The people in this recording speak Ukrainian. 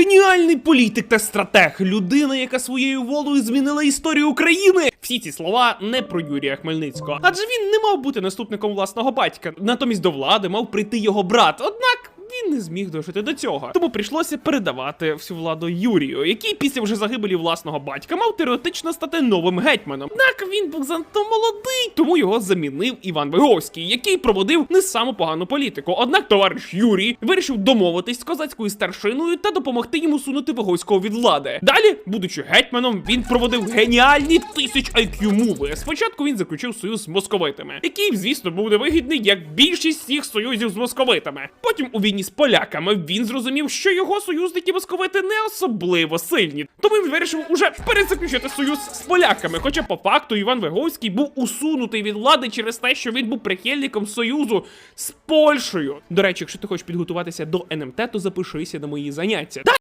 Геніальний політик та стратег, людина, яка своєю волею змінила історію України. Всі ці слова не про Юрія Хмельницького, адже він не мав бути наступником власного батька. Натомість до влади мав прийти його брат. Однак. Не зміг дожити до цього, тому прийшлося передавати всю владу Юрію, який після вже загибелі власного батька мав теоретично стати новим гетьманом. Однак він був занадто молодий, тому його замінив Іван Виговський, який проводив не саму погану політику. Однак товариш Юрій вирішив домовитись з козацькою старшиною та допомогти йому сунути Виговського від влади. Далі, будучи гетьманом, він проводив геніальні тисяч IQ мови. Спочатку він заключив союз з московитами, який, звісно, був невигідний, як більшість всіх союзів з московитами. Потім у війні з поляками він зрозумів, що його союзники московити не особливо сильні. Тому він вирішив уже перезаключити союз з поляками. Хоча по факту Іван Виговський був усунутий від влади через те, що він був прихильником союзу з Польщею. До речі, якщо ти хочеш підготуватися до НМТ, то запишися на мої заняття.